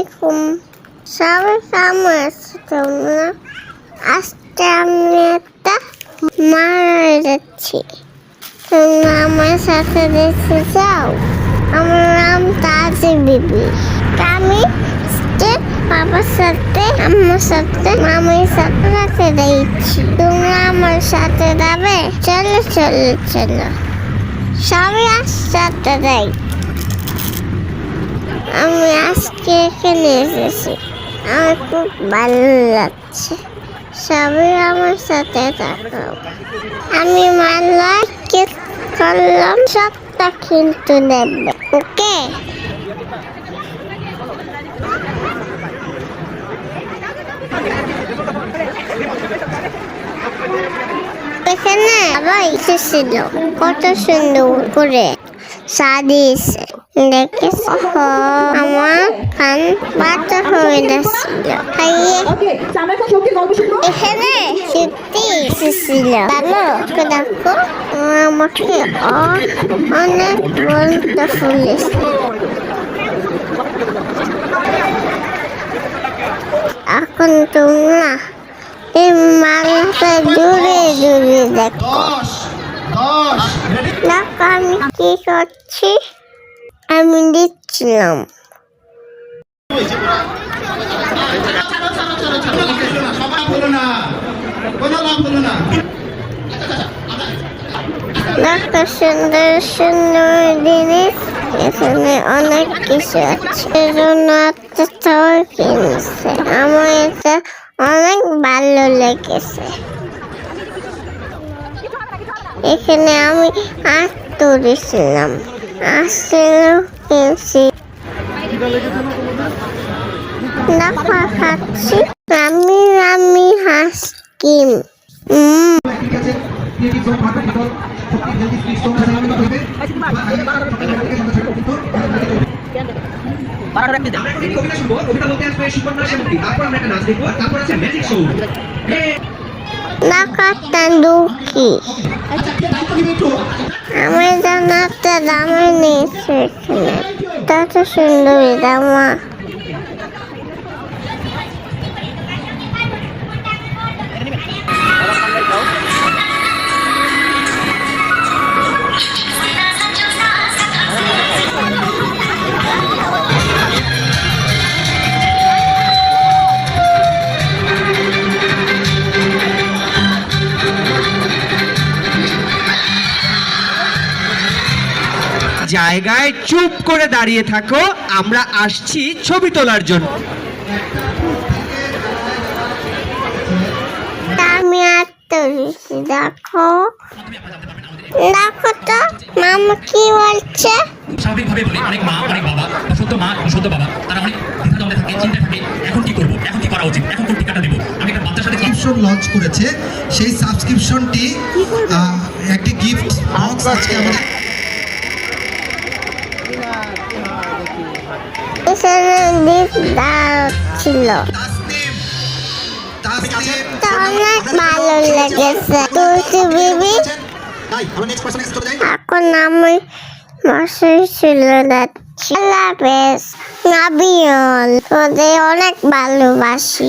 আলাইকুম। সবাই কেমন আছো তোমরা আজকে আমি একটা মারা যাচ্ছি তোমরা আমার সাথে দেখতে চাও? আমার নাম তাজি বিবি। আমি বাবার সাথে আমার সাথে, মামির সাথে রাখতে দিয়েছি তোমরা আমার সাথে যাবে? চলো চলো চলো। সবাই একসাথে দেয় আমি আজকে এখানে এসেছি। আমার খুব ভালো লাগছে। সবাই আমার সাথে থাকো। আমি মাল্লা কি করলাম সবটা কিন্তু দেবে ওকে? এখানে আবার এসেছিল। কত সুন্দর করে। সাজিয়েছে দেখেছ আমার কান বাচ্চা হয়ে যাচ্ছিল খাইয়ে ওকে আমরা এখন শক্তির গল্প শুনবো এখানে সত্যি এসেছিল জানো ওকে দেখো ও আমাকে অ- অনেক বলতে ফুলেছে এখন তোমরা এই মালাটা জুড়ে জুড়ে দেখো দশ দশ দেখো আমি কি করছি? আমি দিচ্ছিলাম দেখো সুন্দর সুন্দর জিনিস। এখানে অনেক কিছু আছে। এজন্য টাওয়ার কিনছে। আমার এটা অনেক ভালো লেগেছে। এখানে আমি আট তুলেছিলাম আসছিল কিনছি দেখো খাচ্ছি। আমি আমি হাসকিম শো নাকাটা দুঃখী। আমি যেন একটা দামে নিয়েছি এখানে। কত সুন্দর জামা। জায়গায় চুপ করে দাঁড়িয়ে থাকো আমরা আসছি ছবি তোলার জন্য। আমি আর তুলছি দেখো। দেখো তো মামা কি বলছে? স্বাভাবিকভাবে বলে অনেক মা অনেক বাবা অসত্য মা অসত্য বাবা তারা অনেক দ্বিধাদ্বন্দ্বে থাকে চিন্তা থাকে এখন কি করব এখন কি করা উচিত এখন কোন টিকাটা দেবো? আমি একটা বাচ্চার সাথে সাবস্ক্রিপশন লঞ্চ করেছে সেই সাবস্ক্রিপশনটি একটি গিফট বক্স আজকে আমাদের ছিল অনেক ভালো লেগেছে তুলসী বিবি এখন আমি ছিল। যাচ্ছি নাবিয়ল তোদের অনেক ভালোবাসি